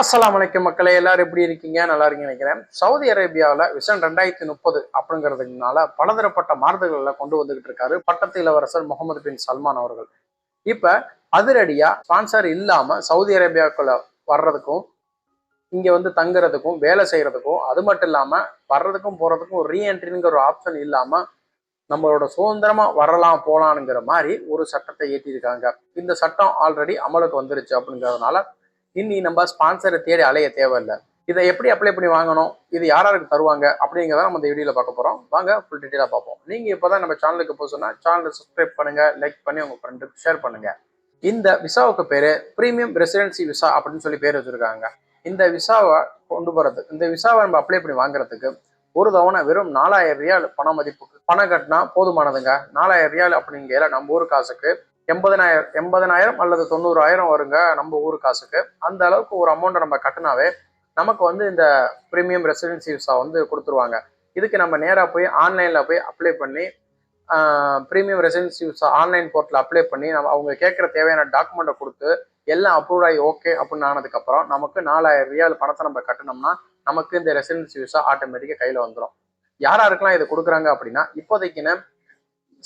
அஸ்லாம் அலைக்கும் மக்களே எல்லாரும் எப்படி இருக்கீங்க? நல்லா இருக்கீங்க நினைக்கிறேன். சவுதி அரேபியாவில் விஷன் ரெண்டாயிரத்தி முப்பது அப்படிங்கிறதுனால பலதரப்பட்ட மாறுதல்களை கொண்டு வந்துகிட்டு இருக்காரு பட்டத்து இளவரசர் முகமது பின் சல்மான் அவர்கள். இப்ப அதிரடியா ஸ்பான்சர் இல்லாம சவுதி அரேபியாவுக்குள்ள வர்றதுக்கும் இங்கே வந்து தங்குறதுக்கும் வேலை செய்யறதுக்கும் அது மட்டும் இல்லாமல் வர்றதுக்கும் போறதுக்கும் ரீஎன்ட்ரிங்கிற ஒரு ஆப்ஷன் இல்லாம நம்மளோட சுதந்திரமா வரலாம் போலாம்ங்கிற மாதிரி ஒரு சட்டத்தை ஏற்றியிருக்காங்க இந்த சட்டம் ஆல்ரெடி அமலுக்கு வந்துருச்சு அப்படிங்கிறதுனால இனி நம்ம ஸ்பான்சரை தேடி அலைய தேவையில்லை. இதை எப்படி அப்ளை பண்ணி வாங்கணும்? இது யார் யாருக்கு தருவாங்க? அப்படிங்கிறத நம்ம இந்த வீடியோவில் பார்க்க போகிறோம் வாங்க ஃபுல் டீட்டெயிலாக பார்ப்போம். நீங்கள் இப்போ தான் நம்ம சேனலுக்கு போக சொன்னால் சேனலை சப்ஸ்கிரைப் பண்ணுங்கள் லைக் பண்ணி உங்கள் ஃப்ரெண்டுக்கு ஷேர் பண்ணுங்கள் இந்த விசாவுக்கு பேர் ப்ரீமியம் ரெசிடென்சி விசா அப்படின்னு சொல்லி பேர் வச்சுருக்காங்க. இந்த விசாவை கொண்டு போகிறது இந்த விசாவை நம்ம அப்ளை பண்ணி வாங்குறதுக்கு ஒரு தவணை வெறும் நாலாயிரம் ரியால் பண மதிப்புக்கு பணம் கட்டினா போதுமானதுங்க. நாலாயிரம் ரியால் அப்படிங்கிற நம்ம ஊர் காசுக்கு எண்பதனாயிரம் எண்பதனாயிரம் அல்லது தொண்ணூறாயிரம் வருங்க நம்ம ஊர் காசுக்கு. அந்த அளவுக்கு ஒரு அமௌண்ட்டை நம்ம கட்டினாவே நமக்கு வந்து இந்த ப்ரீமியம் ரெசிடென்சி விசா வந்து கொடுத்துருவாங்க. இதுக்கு நம்ம நேராக போய் ஆன்லைனில் போய் அப்ளை பண்ணி ப்ரீமியம் ரெசிடென்சி விசா ஆன்லைன் போர்ட்டில் அப்ளை பண்ணி நம்ம அவங்க கேட்குற தேவையான டாக்குமெண்ட்டை கொடுத்து எல்லாம் அப்ரூவ் ஆகி ஓகே அப்படின்னு ஆனதுக்கப்புறம் நமக்கு நாலாயிரம் ரியால் பணத்தை நம்ம கட்டினோம்னா நமக்கு இந்த ரெசிடென்சி விசா ஆட்டோமேட்டிக்காக கையில் வந்துடும் யார் யாருக்கெல்லாம் இது கொடுக்குறாங்க அப்படின்னா இப்போதைக்குன்னு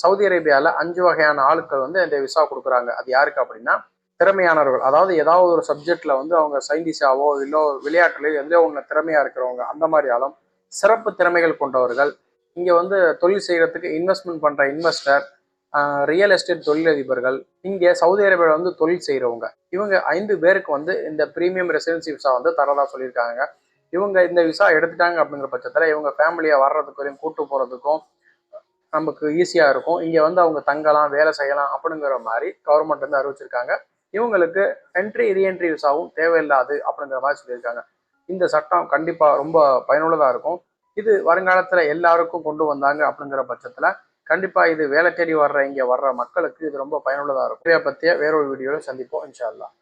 சவுதி அரேபியாவில் அஞ்சு வகையான ஆட்கள் வந்து இந்த விசா கொடுக்குறாங்க. அது யாருக்கு அப்படின்னா திறமையானவர்கள். அதாவது ஏதாவது ஒரு சப்ஜெக்டில் வந்து அவங்க சயின்டிஸ்டாவோ இல்லை விளையாட்டுலையோ எந்த ஒன்று திறமையாக இருக்கிறவங்க அந்த மாதிரி ஆளும் சிறப்பு திறமைகள் கொண்டவர்கள். இங்கே வந்து தொழில் செய்கிறதுக்கு இன்வெஸ்ட்மெண்ட் பண்ணுற இன்வெஸ்டர் ரியல் எஸ்டேட் தொழிலதிபர்கள் இங்கே சவுதி அரேபியாவில் வந்து தொழில் செய்கிறவங்க இவங்க ஐந்து பேருக்கு வந்து இந்த ப்ரீமியம் ரெசிடென்சி விசா வந்து தரதாக சொல்லியிருக்காங்க. இவங்க இந்த விசா எடுத்துட்டாங்க அப்படிங்கிற பட்சத்தில் இவங்க ஃபேமிலியை வர்றதுக்கும் கூட்டு போகிறதுக்கும் நமக்கு ஈஸியாக இருக்கும். இங்கே வந்து அவங்க தங்கலாம் வேலை செய்யலாம் அப்படிங்கிற மாதிரி கவர்மெண்ட் வந்து அறிவிச்சிருக்காங்க. இவங்களுக்கு என்ட்ரி ரீஎன்ட்ரி விசாவும் தேவையில்லாது அப்படிங்கிற மாதிரி சொல்லியிருக்காங்க. இந்த சட்டம் கண்டிப்பாக ரொம்ப பயனுள்ளதாக இருக்கும். இது வருங்காலத்தில் எல்லாருக்கும் கொண்டு வந்தாங்க அப்படிங்கிற பட்சத்தில் கண்டிப்பாக இது வேலை தேடி வர்ற இங்கே வர்ற மக்களுக்கு இது ரொம்ப பயனுள்ளதாக இருக்கும். இதை பற்றிய வேறொரு வீடியோவில் சந்திப்போம் இன்ஷா அல்லாஹ்